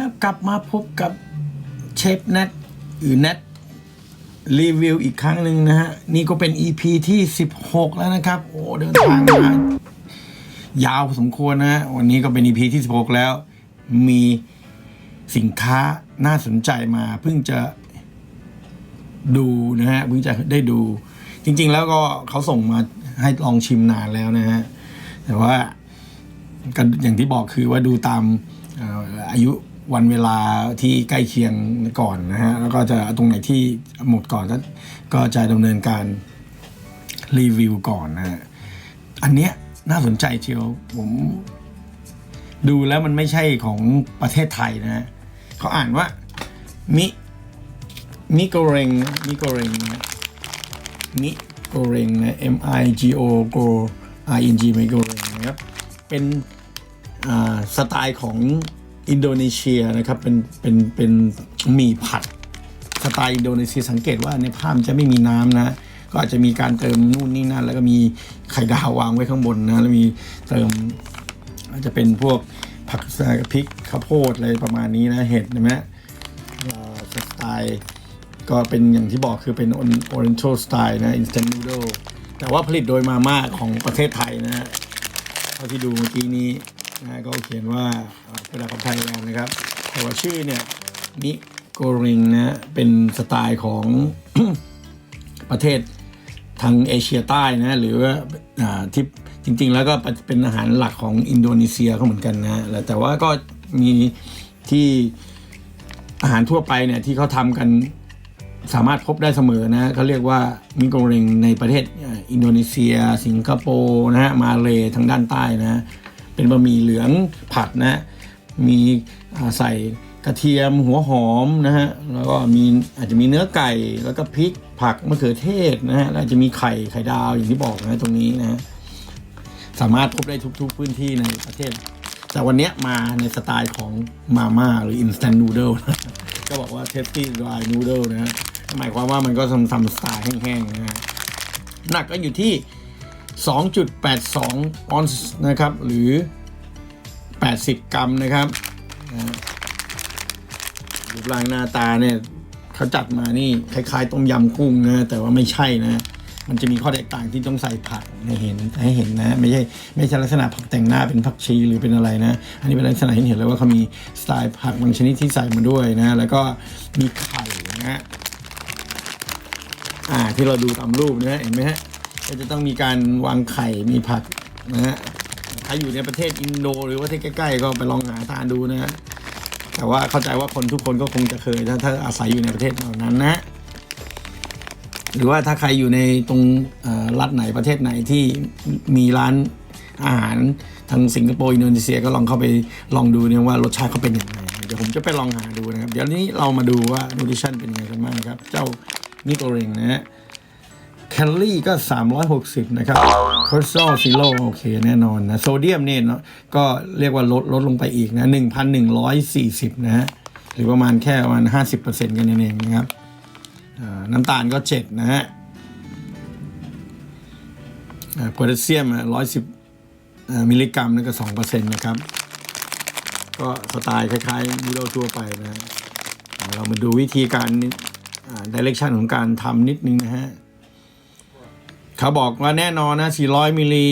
ครับกลับมาพบกับเชฟแนทหรือแนทรีวิวอีกครั้งหนึ่งนะฮะ นี่ก็เป็น EP ที่ 16 แล้วนะครับ โอ้เดินทางมายาวสมควรนะฮะ วันนี้ก็เป็น EP ที่ 16 แล้ว มีสินค้าน่าสนใจมาเพิ่งจะดูนะฮะเพิ่งจะได้ดู จริง ๆ แล้วก็เขาส่งมาให้ลองชิมนานแล้วนะฮะ แต่ว่าก็อย่างที่บอกคือว่าดูตามอายุ วันเวลาที่ใกล้เคียงก่อนนะฮะแล้วก็จะตรงไหนที่หมดก่อนก็ก็จะดำเนินการรีวิวก่อนนะฮะอันเนี้ยน่าสนใจเชียวผมดูแล้วมันไม่ใช่ของประเทศไทยนะฮะเขาอ่านว่ามิมิโกเรงมิโกเรงนะมิโกเรงนะ M I G O G O I N G มิโกเรงนะครับเป็นอ่าสไตล์ของ อินโดนีเซียนะครับเป็นเป็นเป็นหมี่ผัดสไตล์อินโดนีเซียสังเกตว่าในภาพจะไม่มีน้ำนะ ก็อาจจะมีการเติมนู่นนี่นั่น แล้วก็มีไข่ดาววางไว้ข้างบนนะแล้วมีเติมอาจจะเป็นพวกผักพริกข้าวโพดอะไรประมาณนี้นะเห็ดนไหมสไตล์ก็เป็นอย่างที่บอกคือเป็น Oriental Style นะ Instant Noodle แต่ว่าผลิตโดยมาม่าของประเทศไทยนะเท่าที่ดูเมื่อกี้นี้ นะก็เขียนว่าเป็นดาของไทยแลนนะครับแต่ว่าชื่อเนี่ยนิโกริงนะเป็นสไตล์ของประเทศทางเอเชียใต้นะหรือว่าที่จริง ๆ แล้วก็เป็นอาหารหลักของอินโดนีเซียก็เหมือนกันนะแต่ว่าก็มีที่อาหารทั่วไปเนี่ยที่เขาทำกันสามารถพบได้เสมอนะเขาเรียกว่ามิโกเรงในประเทศอินโดนีเซีย สิงคโปร์นะฮะมาเลทางด้านใต้นะ เป็นบะหมี่เหลืองผัดนะมีใส่กระเทียมหัวหอมนะฮะแล้วก็มีอาจจะมีเนื้อไก่แล้วก็พริกผักมะเขือเทศนะฮะแล้วจะมีไข่ไข่ดาวอย่างที่บอกนะตรงนี้นะฮะสามารถพบได้ทุก ๆ พื้นที่ในประเทศ แต่วันนี้มาในสไตล์ของมาม่าหรือ instant noodle นะก็บอกว่า tasty dry noodle นะฮะหมายความว่ามันก็ทำทำสไตล์แห้งๆนะฮะหนักก็อยู่ที่ 2.82 ออนซ์นะครับ หรือ 80 กรัมนะครับรูปร่างหน้าตาเนี่ยเขาจัดมานี่คล้าย ๆ ต้มยำกุ้งนะแต่ว่าไม่ใช่นะ มันจะมีข้อแตกต่างที่ต้องใส่ผักให้เห็นให้เห็นนะ ไม่ใช่ไม่ใช่ลักษณะผักแต่งหน้าเป็นผักชีหรือเป็นอะไรนะ อันนี้เป็นลักษณะเห็นเห็นเลยว่าเขามีสไตล์ผักบางชนิดที่ใส่มาด้วยนะ แล้วก็มีไข่นะฮะอ่าที่เราดูตามรูปนะเห็นไหมฮะ ก็จะต้องมีการวางไข่มีผักนะฮะถ้าอยู่ในประเทศอินโดหรือว่าประเทศใกล้ๆก็ไปลองหาทานดูนะฮะแต่ว่าเข้าใจว่าคนทุกคนก็คงจะเคยถ้าถ้าอาศัยอยู่ในประเทศเหล่านั้นนะหรือว่าถ้าใครอยู่ในตรงรัฐไหนประเทศไหนที่มีร้านอาหารทางสิงคโปร์อินโดนีเซียก็ลองเข้าไปลองดูเนี่ยว่ารสชาติเขาเป็นยังไงเดี๋ยวผมจะไปลองหาดูนะครับ เดี๋ยวนี้เรามาดูว่านูทริชั่นเป็นยังไงกันบ้างครับ เจ้านิโกเรงนะฮะ คลอรี่ก็ 360 นะครับคอเลสเตอรอลซีโร่โอเคแน่นอนนะโซเดียมเนี่ยเนาะก็เรียกว่าลดลดลงไปอีกนะ 1,140 นะฮะหรือประมาณแค่ประมาณ 50%กันเองนะครับน้ำตาลก็เจ็ดนะฮะโพแทสเซียมร้อยสิบมิลลิกรัมนั่นก็สองเปอร์เซ็นต์นะครับ ก็สไตล์คล้ายๆนูโดทั่วไปนะฮะเรามาดูวิธีการดิเรกชันของการทำนิดนึงนะฮะ เขาบอกว่าแน่นอนนะ 400 มิลลิ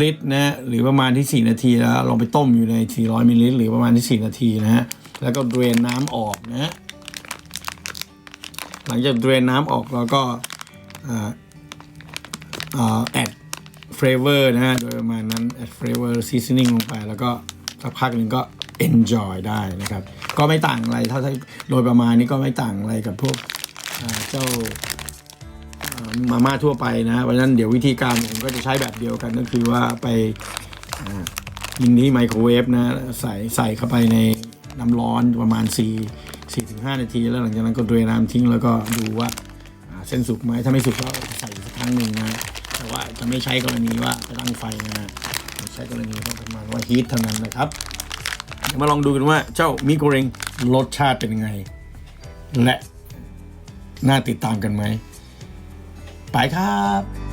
ลิตรนะหรือประมาณที่ 4 นาทีแล้วลองไปต้มอยู่ใน 400 มิลลิลิตรหรือประมาณที่ 4 นาทีนะฮะแล้วก็เดรนน้ำออกนะหลังจากเดรนน้ำออกเราก็แอดเฟรเวอร์นะฮะโดยประมาณนั้นแอดเฟรเวอร์ซีซันนิ่งลงไปแล้วก็สักพักหนึ่งก็ enjoy ได้นะครับ ก็ไม่ต่างอะไรเท่าที่โดยประมาณนี้ก็ไม่ต่างอะไรกับพวกเจ้า มาม่าทั่วไปนะเพราะฉะนั้นเดี๋ยววิธีการผมก็จะใช้แบบเดียวกันก็คือว่าไปยิงที่ไมโครเวฟนะใส่ใส่เข้าไปในน้ำร้อนประมาณ 4 4ถึง5นาที แล้วหลังจากนั้นก็เดรน้ำทิ้งแล้วก็ดูว่าเส้นสุกไหมถ้าไม่สุกก็ใส่อีกสักครั้งหนึ่งนะแต่ว่าจะไม่ใช้กรณีว่าไปตั้งไฟนะใช้กรณีว่าประมาณว่าฮีทเท่านั้นนะครับเดี๋ยวมาลองดูกันว่าเจ้ามิโกเรงรสชาติเป็นยังไง และน่าติดตามกันไหม ไปครับ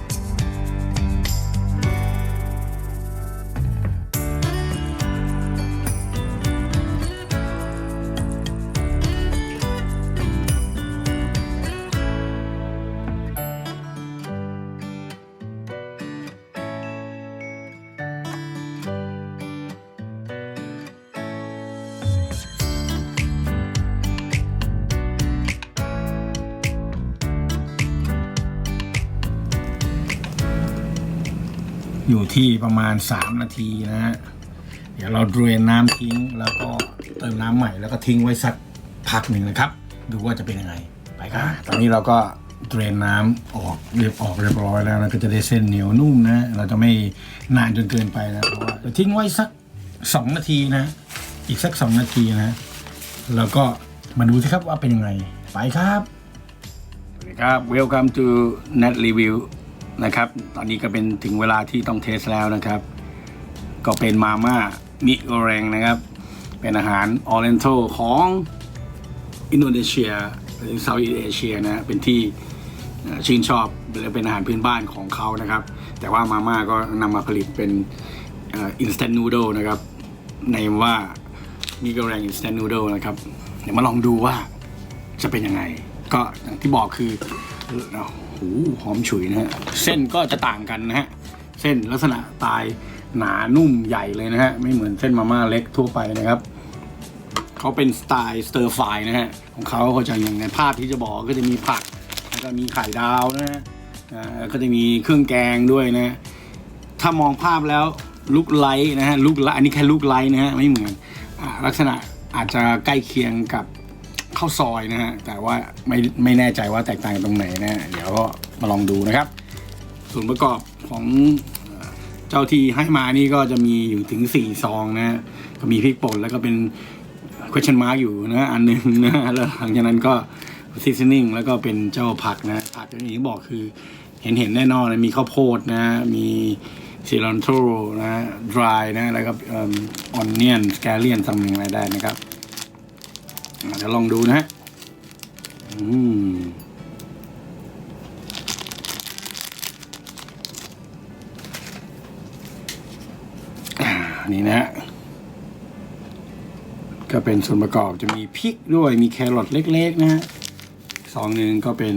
อยู่ที่ประมาณ 3 นาทีนะฮะเดี๋ยวเราเดรนน้ำทิ้งแล้วก็เติมน้ำใหม่แล้วก็ทิ้งไว้สักพักหนึ่งนะครับ ดูว่าจะเป็นยังไงไปครับตอนนี้เราก็เดรนน้ำออกเรียบออกเรียบร้อยแล้วนะก็จะได้เส้นเหนียวนุ่มนะ เราจะไม่นานจนเกินไปนะเพราะว่าเดี๋ยวทิ้งไว้สัก 2 นาทีนะ อีกสัก 2 นาทีนะ แล้วก็มาดูสิครับว่าเป็นยังไง ไปครับสวัสดีครับ Welcome to Net Review นะครับ ตอนนี้ก็เป็นถึงเวลาที่ต้องเทสแล้วนะครับ ก็เป็นมาม่ามิโกเรงนะครับ เป็นอาหารออเรนทัลของอินโดนีเซียหรือเซาท์อีสเอเชียนะเป็นที่ชื่นชอบและเป็นอาหารพื้นบ้านของเขานะครับ แต่ว่ามาม่าก็นำมาผลิตเป็นอินสแตนนูโดนะครับ ในว่ามิโกเรงอินสแตนนูโดนะครับ เดี๋ยวมาลองดูว่าจะเป็นยังไง ก็อย่างที่บอกคือโอ้โหหอมฉุยนะฮะเส้นก็จะต่างกันนะฮะเส้นลักษณะตายหนานุ่มใหญ่เลยนะฮะไม่เหมือนเส้นมาม่าเล็กทั่วไปนะครับเขาเป็นสไตล์สเตอร์ฟายนะฮะของเขาก็จะอย่างในภาพที่จะบอกก็จะมีผักแล้วก็มีไข่ดาวนะฮะก็จะมีเครื่องแกงด้วยนะถ้ามองภาพแล้วลุกไลท์นะฮะลุกไลท์อันนี้แค่ลุกไลท์นะฮะไม่เหมือนอลักษณะอาจจะใกล้เคียงกับ ข้าวซอยนะฮะแต่ว่าไม่ไม่แน่ใจว่าแตกต่างตรงไหนนะเดี๋ยวก็มาลองดูนะครับ ส่วนประกอบของเจ้าที่ให้มานี่ก็จะมีอยู่ถึงสี่ซองนะฮะก็มีพริกป่นแล้วก็เป็น question mark อยู่นะอันหนึ่งนะแล้วหลังจากนั้นก็ seasoning แล้วก็เป็นเจ้าผักนะผักอย่างที่บอกคือเห็นเห็นแน่นอนนะมีข้าวโพดนะ มีซิลันโทรนะ dry นะ แล้วก็ออนเนียนสแกเลียนซัมมิงอะไรได้นะครับ เดี๋ยวลองดูนะฮะอืมอ่านี่นะฮะก็เป็นส่วนประกอบจะมีพริกด้วยมีแครอทเล็ก ๆ นะฮะซองหนึ่งก็เป็น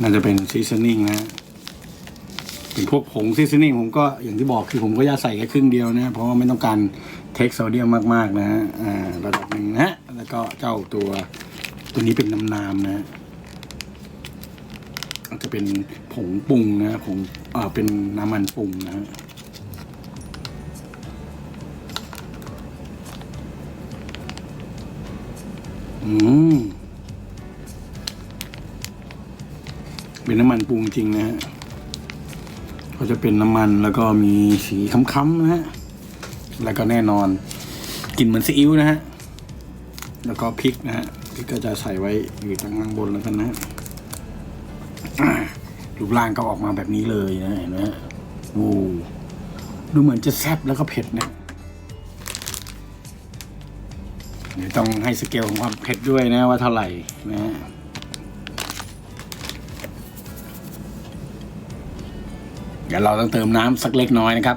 น่าจะเป็นซีซันนิ่งนะ พวกผงซีซันนิ่งผมก็อย่างที่บอกคือผมก็จะใส่แค่ครึ่งเดียวนะ เพราะว่าไม่ต้องการเทคโซเดียมมากๆนะฮะอ่าระดับหนึ่งนะแล้วก็เจ้าตัวตัวนี้เป็นน้ำนามนะจจะเป็นผงปรุงนะผงอ่าเป็นน้ำมันปรุงนะฮะอืมเป็นน้ำมันปรุงจริงนะฮะ ก็จะเป็นน้ำมันแล้วก็มีสีค้ำๆนะฮะ แล้วก็แน่นอนกลิ่นเหมือนซีอิ๊วนะฮะ แล้วก็พริกนะฮะพริกก็จะใส่ไว้อยู่ทางข้างบนแล้วกันนะรูปร่างก็ออกมาแบบนี้เลยนะเห็นไหมฮะโอ้ดูเหมือนจะแซ่บแล้วก็เผ็ดนะเดี๋ยวต้องให้สเกลของความเผ็ดด้วยนะว่าเท่าไหร่นะ ดี๋ยวเราต้องเติมน้ำสักเล็กน้อยนะครับ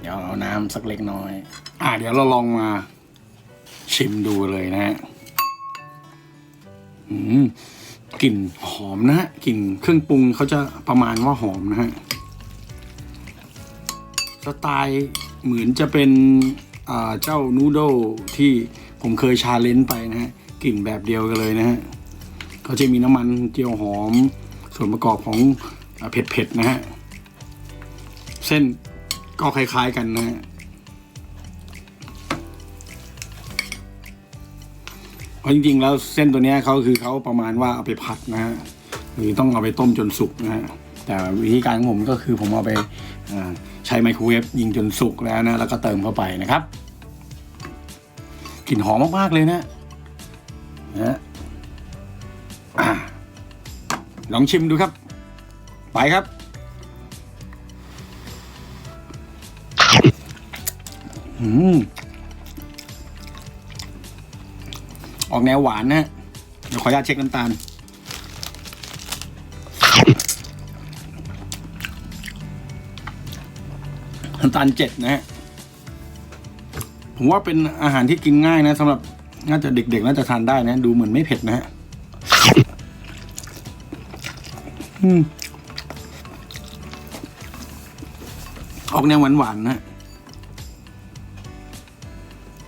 เดี๋ยวเอาน้ำสักเล็กน้อย อ่าเดี๋ยวเราลองมาชิมดูเลยนะฮะอืมกลิ่นหอมนะฮะกลิ่นเครื่องปรุงเขาจะประมาณว่าหอมนะฮะสไตล์เหมือนจะเป็นอ่าเจ้านูโดที่ผมเคยชาเลนจ์ไปนะฮะกลิ่นแบบเดียวกันเลยนะฮะเขาจะมีน้ำมันเจียวหอม ส่วนประกอบของเผ็ดๆนะฮะ เส้นก็คล้ายๆกันนะฮะเพราะจริงๆแล้วเส้นตัวนี้เขาคือเขาประมาณว่าเอาไปผัดนะฮะหรือต้องเอาไปต้มจนสุกนะฮะแต่วิธีการของผมก็คือผมเอาไปใช้ไมโครเวฟยิงจนสุกแล้วนะ แล้วก็เติมเข้าไปนะครับกลิ่นหอมมาก ๆ เลยนะนะลองชิมดูครับ ไปครับ อืมออกแนวหวานนะฮะเดี๋ยวขออนุญาตเช็คน้ำตาล น้ำตาลเจ็ดนะฮะ ผมว่าเป็นอาหารที่กินง่ายนะสำหรับน่าจะเด็กๆ น่าจะทานได้นะ ดูเหมือนไม่เผ็ดนะฮะออกแนวหวานๆนะ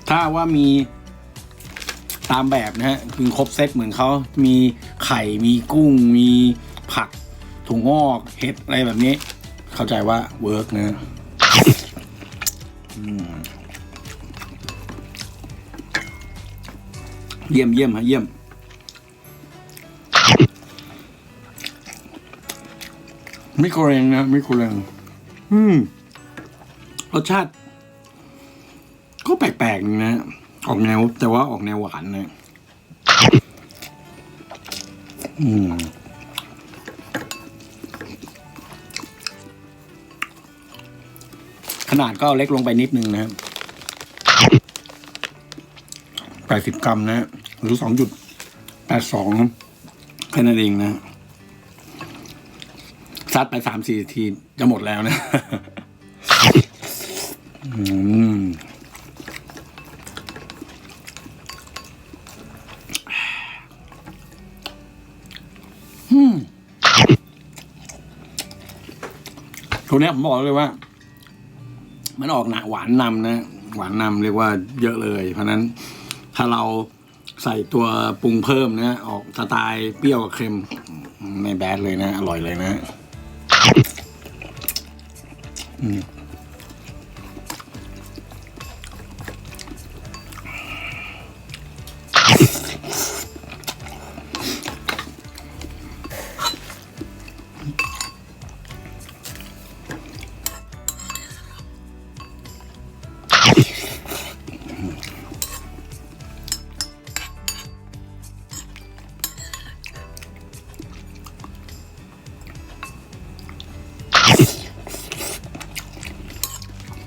ถ้าว่ามีตามแบบนะฮะคือครบเซตเหมือนเขามีไข่มีกุ้ง มีผักถั่วงอกเห็ดอะไรแบบนี้ เข้าใจว่าเวิร์กนะเยี่ยมเยี่ยมฮะเยี่ยม ไม่โกเรงนะไม่โกเรงอืมรสชาติ ปลกๆนะออกแนว แต่ว่าออกแนวหวานนะอืมขนาดก็เล็กลงไปนิดนึงนะครับแปดสิบกรัมนะ หรือสองจุดแปดสองแค่นั้นเองนะ ซัดไปสามสี่ทีจะหมดแล้วนะ อืม อืม ตัวนี้ผมบอกเลยว่า มันออกหนาหวานนำนะ หวานนำเรียกว่าเยอะเลย เพราะฉะนั้นถ้าเราใส่ตัวปรุงเพิ่มนะออกสไตล์เปรี้ยวกับเค็มไม่แบดเลยนะ อร่อยเลยนะ อืม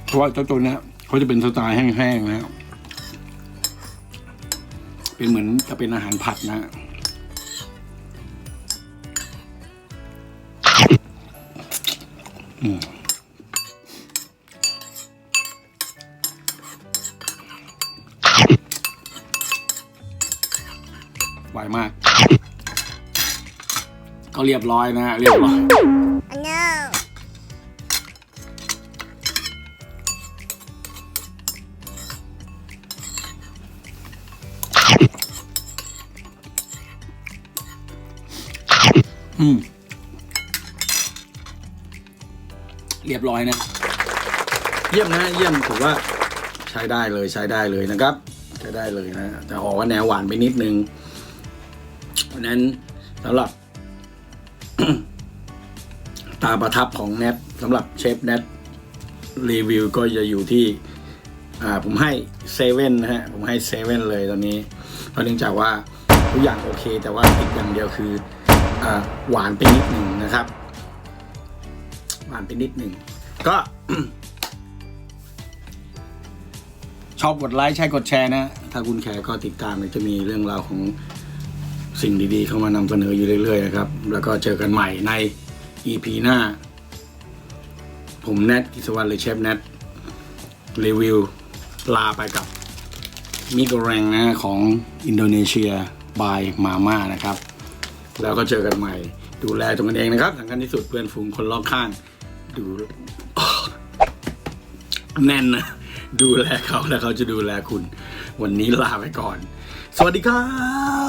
เพราะว่าเจ้าตัวนี้เขาจะเป็นสไตล์แห้งๆนะเป็นเหมือนจะเป็นอาหารผัดนะ ไวมาก ก็เรียบร้อยนะฮะเรียบร้อย No. อืมเรียบร้อยนะ เยี่ยมนะเยี่ยมผมว่าใช้ได้เลยใช้ได้เลยนะครับ ใช้ได้เลยนะแต่ออกว่าแนวหวานไปนิดนึง เพราะนั้นสำหรับ ตาประทับของแนทสำหรับเชฟแนทรีวิวก็จะอยู่ที่ อ่าผมให้เซเว่นนะฮะ ผมให้เซเว่นเลยตอนนี้เพราะเนื่องจากว่าทุกอย่างโอเค แต่ว่าติดอย่างเดียวคืออหวานไปนิดหนึ่งนะครับ หวานไปนิดหนึ่งก็ชอบกดไลค์ใช่กดแชร์นะ ถ้าคุณแคร์ก็ติดตามจะมีเรื่องราวของ สิ่งดีๆ เข้ามานำเสนออยู่เรื่อยๆนะครับ แล้วก็เจอกันใหม่ใน EP หน้า ผมแนทกิสวรรณหรือเชฟแนทรีวิวลาไปกับมิโกแรงนะของอินโดนีเซียบายมาม่านะครับ แล้วก็เจอกันใหม่ ดูแลตัวกันเองนะครับสำคัญที่สุดเพื่อนฝูงคนรอบข้าง ดูแน่นนะดูแลเขาแล้วเขาจะดูแลคุณ วันนี้ลาไปก่อน สวัสดีครับ